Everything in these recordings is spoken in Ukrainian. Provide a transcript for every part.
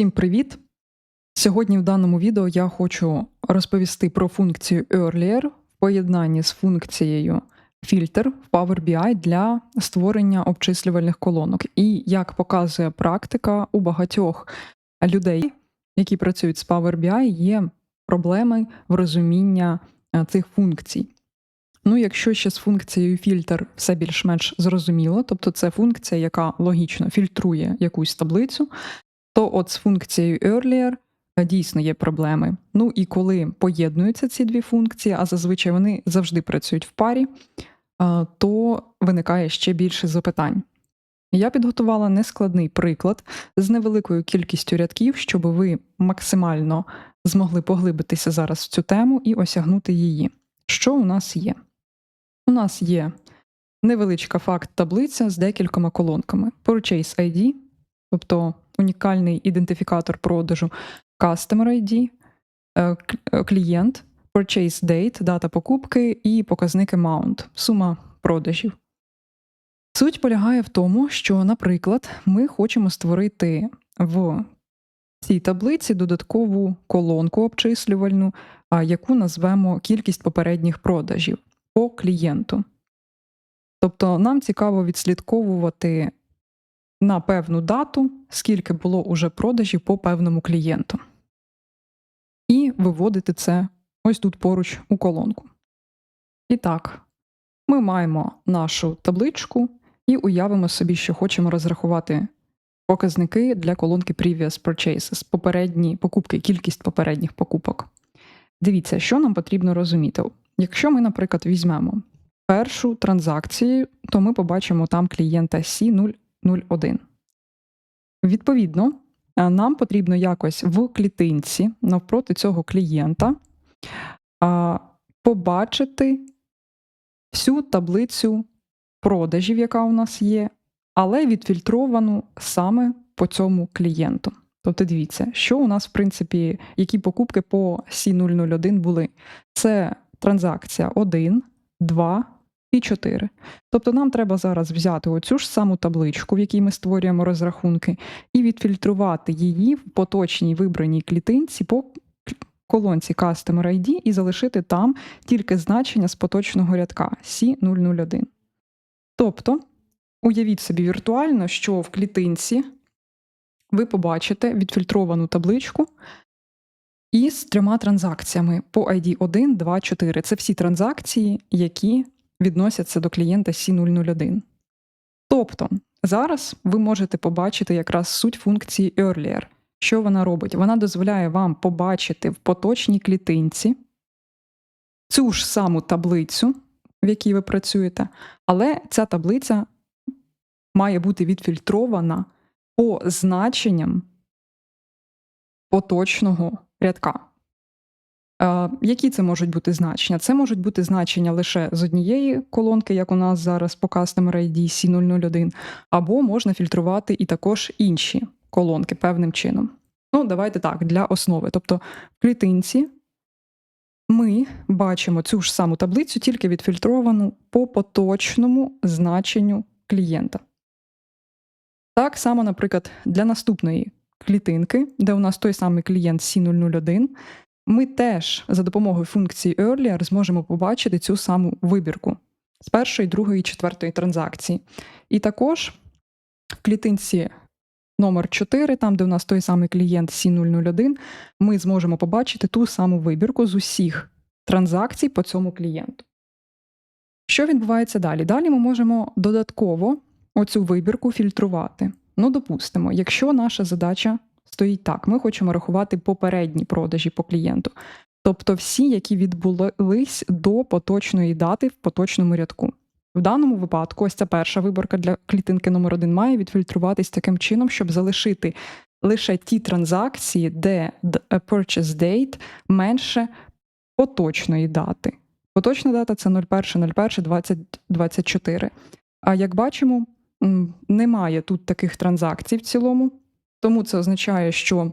Всім привіт! Сьогодні в даному відео я хочу розповісти про функцію Earlier в поєднанні з функцією Filter в Power BI для створення обчислювальних колонок. І як показує практика у багатьох людей, які працюють з Power BI, є проблеми в розумінні е, цих функцій. Ну, якщо ще з функцією фільтр все більш-менш зрозуміло, тобто це функція, яка логічно фільтрує якусь таблицю, то от з функцією earlier е, дійсно є проблеми. Ну і коли поєднуються ці дві функції, а зазвичай вони завжди працюють в парі, е, то виникає ще більше запитань. Я підготувала нескладний приклад з невеликою кількістю рядків, щоб ви максимально змогли поглибитися зараз в цю тему і осягнути її. Що у нас є? У нас є невеличка факт-таблиця з декількома колонками: Purchase ID, тобто унікальний ідентифікатор продажу, Customer ID, е, е, клієнт, Purchase Date, дата покупки і показник Amount, сума продажів. Суть полягає в тому, що, наприклад, ми хочемо створити в цій таблиці додаткову колонку обчислювальну, яку назвемо кількість попередніх продажів по клієнту. Тобто нам цікаво відслідковувати на певну дату, скільки було уже продажів по певному клієнту. І виводити це ось тут поруч у колонку. І так, ми маємо нашу табличку і уявимо собі, що хочемо розрахувати показники для колонки Previous Purchases, попередні покупки, кількість попередніх покупок. Дивіться, що нам потрібно розуміти. Якщо ми, наприклад, візьмемо першу транзакцію, то ми побачимо там клієнта C001. Відповідно, е, нам потрібно якось в клітинці навпроти цього клієнта побачити всю таблицю продажів, яка у нас є, але відфільтровану саме по цьому клієнту. Тобто дивіться, що у нас, в принципі, які покупки по C001 були. Це транзакція 1, 2 і 4. Тобто нам треба зараз взяти оцю ж саму табличку, в якій ми створюємо розрахунки, і відфільтрувати її в поточній вибраній клітинці по колонці Customer ID і залишити там тільки значення з поточного рядка C001. Тобто, уявіть собі віртуально, що в клітинці ви побачите відфільтровану табличку із трьома транзакціями по ID 1, 2, 4. Це всі транзакції, які відносяться до клієнта C001. Тобто, зараз ви можете побачити якраз суть функції Earlier. Що вона робить? Вона дозволяє вам побачити в поточній клітинці цю ж саму таблицю, в якій ви працюєте, але ця таблиця має бути відфільтрована по значенням поточного рядка. Які це можуть бути значення? Це можуть бути значення лише з однієї колонки, як у нас зараз по Customer ID C001, або можна фільтрувати і також інші колонки певним чином. Ну, давайте так, для основи. Тобто в клітинці ми бачимо цю ж саму таблицю, тільки відфільтровану по поточному значенню клієнта. Так само, наприклад, для наступної клітинки, де у нас той самий клієнт C001, ми теж за допомогою функції Earlier зможемо побачити цю саму вибірку з першої, другої четвертої транзакції. І також в клітинці номер 4, там, де у нас той самий клієнт C001, ми зможемо побачити ту саму вибірку з усіх транзакцій по цьому клієнту. Що відбувається далі? Далі ми можемо додатково оцю вибірку фільтрувати. Ну, допустимо, якщо наша задача стоїть так, ми хочемо рахувати попередні продажі по клієнту, тобто всі, які відбулись до поточної дати в поточному рядку. В даному випадку, ось ця перша виборка для клітинки номер 1 має відфільтруватись таким чином, щоб залишити лише ті транзакції, де е, purchase date менше поточної дати. Поточна дата це 01.01.2024. А як бачимо, немає тут таких транзакцій в цілому, тому це означає, що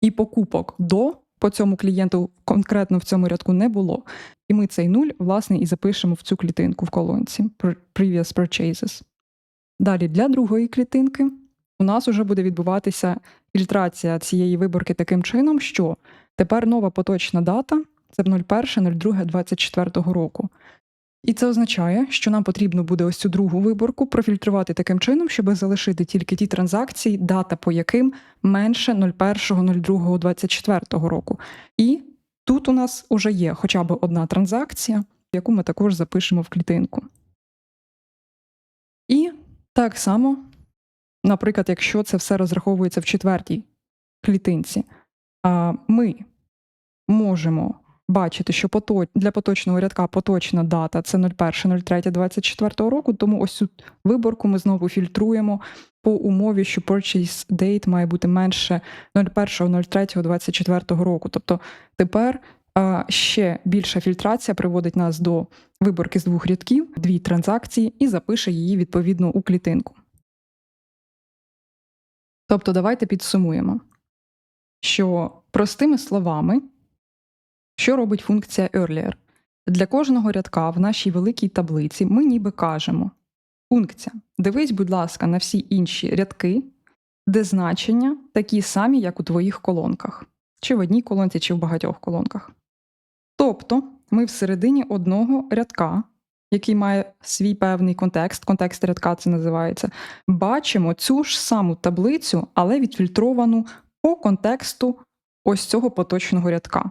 і покупок до по цьому клієнту конкретно в цьому рядку не було. І ми цей нуль, власне, і запишемо в цю клітинку в колонці Pre- Previous Purchases. Далі для другої клітинки у нас вже буде відбуватися фільтрація цієї виборки таким чином, що тепер нова поточна дата це 01.02.24 року. І це означає, що нам потрібно буде ось цю другу виборку профільтрувати таким чином, щоб залишити тільки ті транзакції, дата по яким менше 01.02.24 року. І тут у нас уже є хоча б одна транзакція, яку ми також запишемо в клітинку. І так само, наприклад, якщо це все розраховується в четвертій клітинці, ми можемо бачити, що для поточного рядка поточна дата це 01.03.24 року, тому ось цю виборку ми знову фільтруємо по умові, що purchase date має бути менше 01.03.24 року. Тобто тепер ще більша фільтрація приводить нас до виборки з двох рядків, дві транзакції, і запише її відповідно у клітинку. Тобто, давайте підсумуємо, що простими словами, що робить функція earlier? Для кожного рядка в нашій великій таблиці ми ніби кажемо: функція, дивись, будь ласка, на всі інші рядки, де значення такі самі, як у твоїх колонках, чи в одній колонці, чи в багатьох колонках. Тобто ми всередині одного рядка, який має свій певний контекст, контекст рядка це називається, бачимо цю ж саму таблицю, але відфільтровану по контексту ось цього поточного рядка.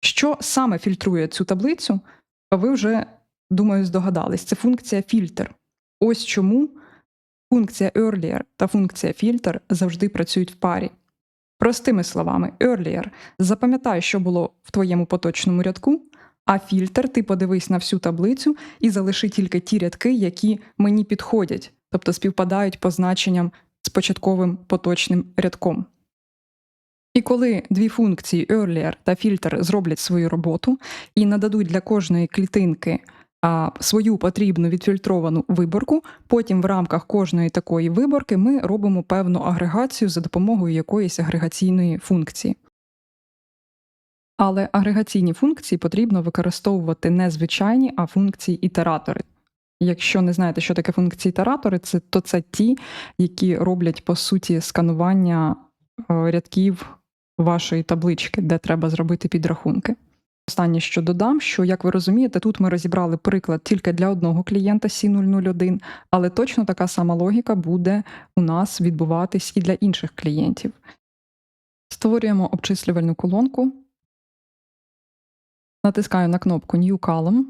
Що саме фільтрує цю таблицю, ви вже, думаю, здогадались. Це функція фільтр. Ось чому функція earlier та функція filter завжди працюють в парі. Простими словами, earlier запам'ятай, що було в твоєму поточному рядку, а фільтр ти подивись на всю таблицю і залиши тільки ті рядки, які мені підходять, тобто співпадають по значенням з початковим поточним рядком. І коли дві функції earlier та filter зроблять свою роботу і нададуть для кожної клітинки а, свою потрібну відфільтровану виборку, потім в рамках кожної такої виборки ми робимо певну агрегацію за допомогою якоїсь агрегаційної функції. Але агрегаційні функції потрібно використовувати не звичайні, а функції ітератори. Якщо не знаєте, що таке функції ітератори, це, то це ті, які роблять по суті сканування е, рядків вашої таблички, де треба зробити підрахунки. Останнє, що додам, що, як ви розумієте, тут ми розібрали приклад тільки для одного клієнта C001, але точно така сама логіка буде у нас відбуватись і для інших клієнтів. Створюємо обчислювальну колонку, натискаю на кнопку New Column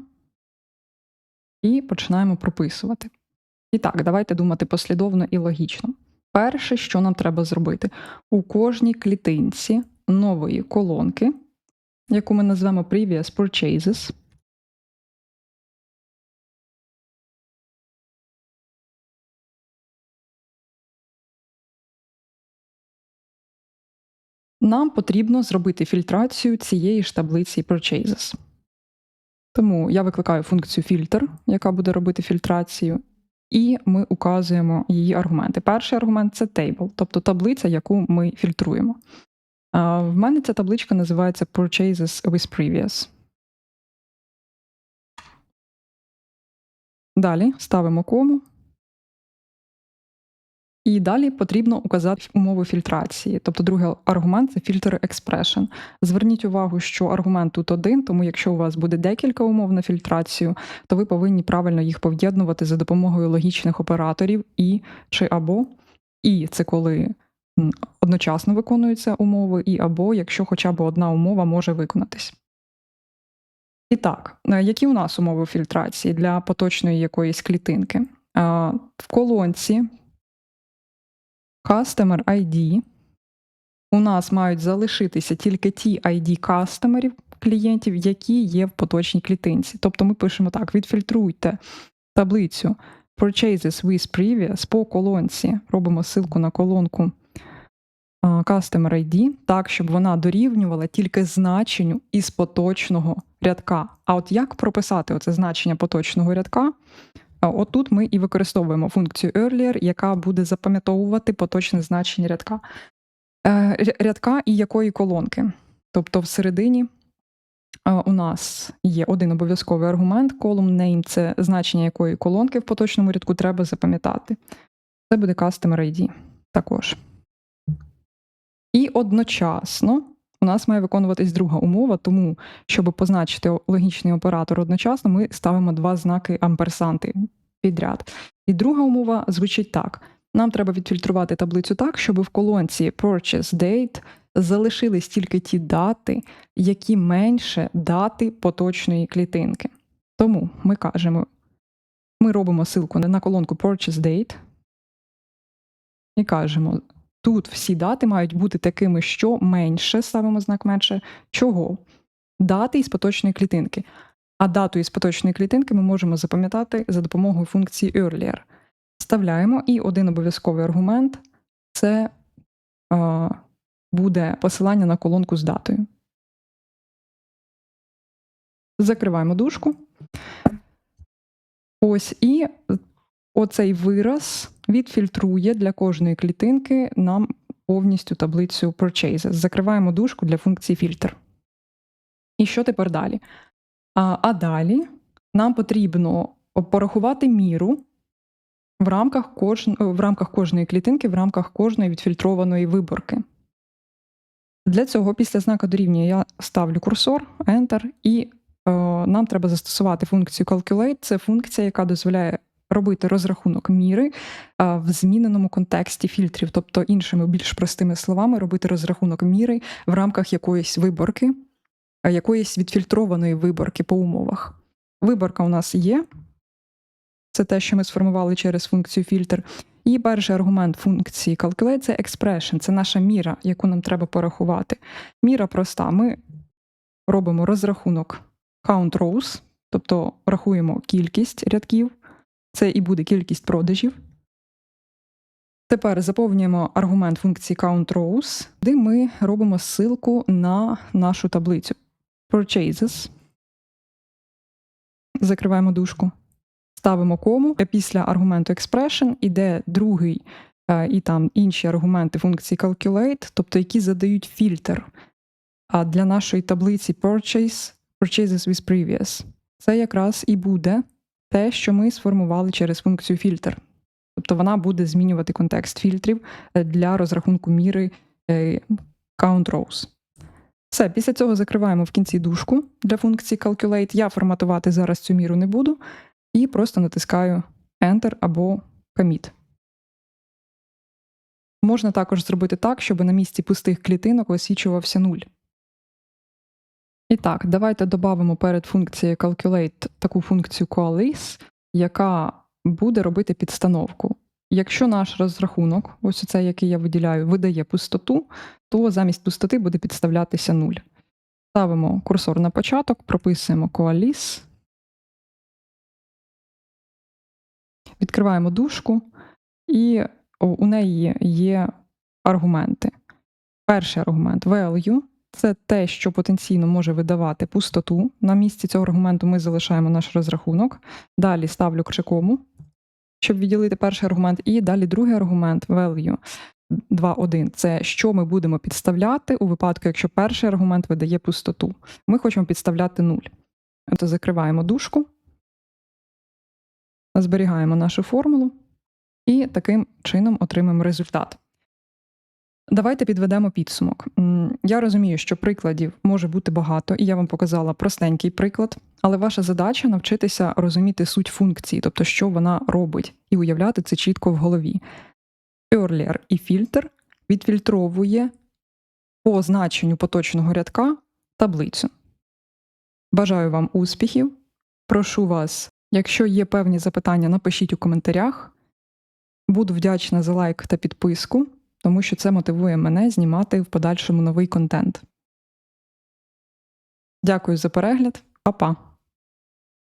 і починаємо прописувати. І так, давайте думати послідовно і логічно. Перше, що нам треба зробити, у кожній клітинці нової колонки, яку ми назвемо Previous Purchases, нам потрібно зробити фільтрацію цієї ж таблиці Purchases. Тому я викликаю функцію filter, яка буде робити фільтрацію, і ми указуємо її аргументи. Перший аргумент це table, тобто таблиця, яку ми фільтруємо. В мене ця табличка називається Purchases with Previous. Далі ставимо кому. І далі потрібно указати умови фільтрації. Тобто, другий аргумент це filter expression. Зверніть увагу, що аргумент тут один, тому якщо у вас буде декілька умов на фільтрацію, то ви повинні правильно їх пов'єднувати за допомогою логічних операторів і чи або. І це коли одночасно виконуються умови, і або якщо хоча б одна умова може виконатись. І так, е, які у нас умови фільтрації для поточної якоїсь клітинки? В колонці Customer ID. У нас мають залишитися тільки ті ID кастомерів клієнтів, які є в поточній клітинці. Тобто ми пишемо так: відфільтруйте таблицю Purchases with Previous по колонці. Робимо ссылку на колонку Customer ID, так, щоб вона дорівнювала тільки значенню із поточного рядка. А от як прописати оце значення поточного рядка? Отут ми і використовуємо функцію earlier, яка буде запам'ятовувати поточне значення рядка. Е, Рядка і якої колонки. Тобто всередині е, у нас є один обов'язковий аргумент, column name – це значення якої колонки в поточному рядку треба запам'ятати. Це буде customer ID також. І одночасно нас має виконуватись друга умова, тому, щоб позначити логічний оператор одночасно, ми ставимо два знаки амперсанти підряд. І друга умова звучить так: нам треба відфільтрувати таблицю так, щоб в колонці Purchase Date залишились тільки ті дати, які менше дати поточної клітинки. Тому ми кажемо, ми робимо ссылку на колонку Purchase Date і кажемо: тут всі дати мають бути такими, що менше, ставимо знак менше, чого? Дати із поточної клітинки. А дату із поточної клітинки ми можемо запам'ятати за допомогою функції earlier. Вставляємо і один обов'язковий аргумент це е, буде посилання на колонку з датою. Закриваємо дужку. Ось і оцей вираз відфільтрує для кожної клітинки нам повністю таблицю purchases. Закриваємо дужку для функції фільтр. І що тепер далі? А, а далі нам потрібно порахувати міру в рамках, кож... в рамках кожної клітинки, в рамках кожної відфільтрованої виборки. Для цього після знака дорівнює я ставлю курсор, Enter, і е, нам треба застосувати функцію Calculate. Це функція, яка дозволяє робити розрахунок міри в зміненому контексті фільтрів, тобто іншими більш простими словами, робити розрахунок міри в рамках якоїсь виборки, якоїсь відфільтрованої виборки по умовах. Виборка у нас є. Це те, що ми сформували через функцію фільтр. І перший аргумент функції calculate – це expression, це наша міра, яку нам треба порахувати. Міра проста. Ми робимо розрахунок count rows, тобто рахуємо кількість рядків, це і буде кількість продажів. Тепер заповнюємо аргумент функції count rows, де ми робимо ссылку на нашу таблицю purchases. Закриваємо дужку. Ставимо кому. Після аргументу expression іде другий е, і там інші аргументи функції calculate, тобто які задають фільтр. А для нашої таблиці purchase, purchases with previous. Це якраз і буде те, що ми сформували через функцію фільтр. Тобто вона буде змінювати контекст фільтрів е, для розрахунку міри е, count rows. Все, після цього закриваємо в кінці дужку для функції calculate. Я форматувати зараз цю міру не буду і просто натискаю Enter або Commit. Можна також зробити так, щоб на місці пустих клітинок висвічувався нуль. І так, давайте додамо перед функцією Calculate таку функцію Coalesce, яка буде робити підстановку. Якщо наш розрахунок, ось цей, який я виділяю, видає пустоту, то замість пустоти буде підставлятися нуль. Ставимо курсор на початок, прописуємо Coalesce. Відкриваємо дужку, і у неї є аргументи. Перший аргумент value це те, що потенційно може видавати пустоту. На місці цього аргументу ми залишаємо наш розрахунок. Далі ставлю кому, щоб відділити перший аргумент. І далі другий аргумент value 2.1 це що ми будемо підставляти у випадку, якщо перший аргумент видає пустоту. Ми хочемо підставляти 0. То закриваємо дужку зберігаємо нашу формулу і таким чином отримаємо результат. Давайте підведемо підсумок. Я розумію, що прикладів може бути багато, і я вам показала простенький приклад, але ваша задача навчитися розуміти суть функції, тобто що вона робить, і уявляти це чітко в голові. Earlier і фільтр відфільтровує по значенню поточного рядка таблицю. Бажаю вам успіхів. Прошу вас Якщо є певні запитання, напишіть у коментарях. Буду вдячна за лайк та підписку, тому що це мотивує мене знімати в подальшому новий контент. Дякую за перегляд, Па-па!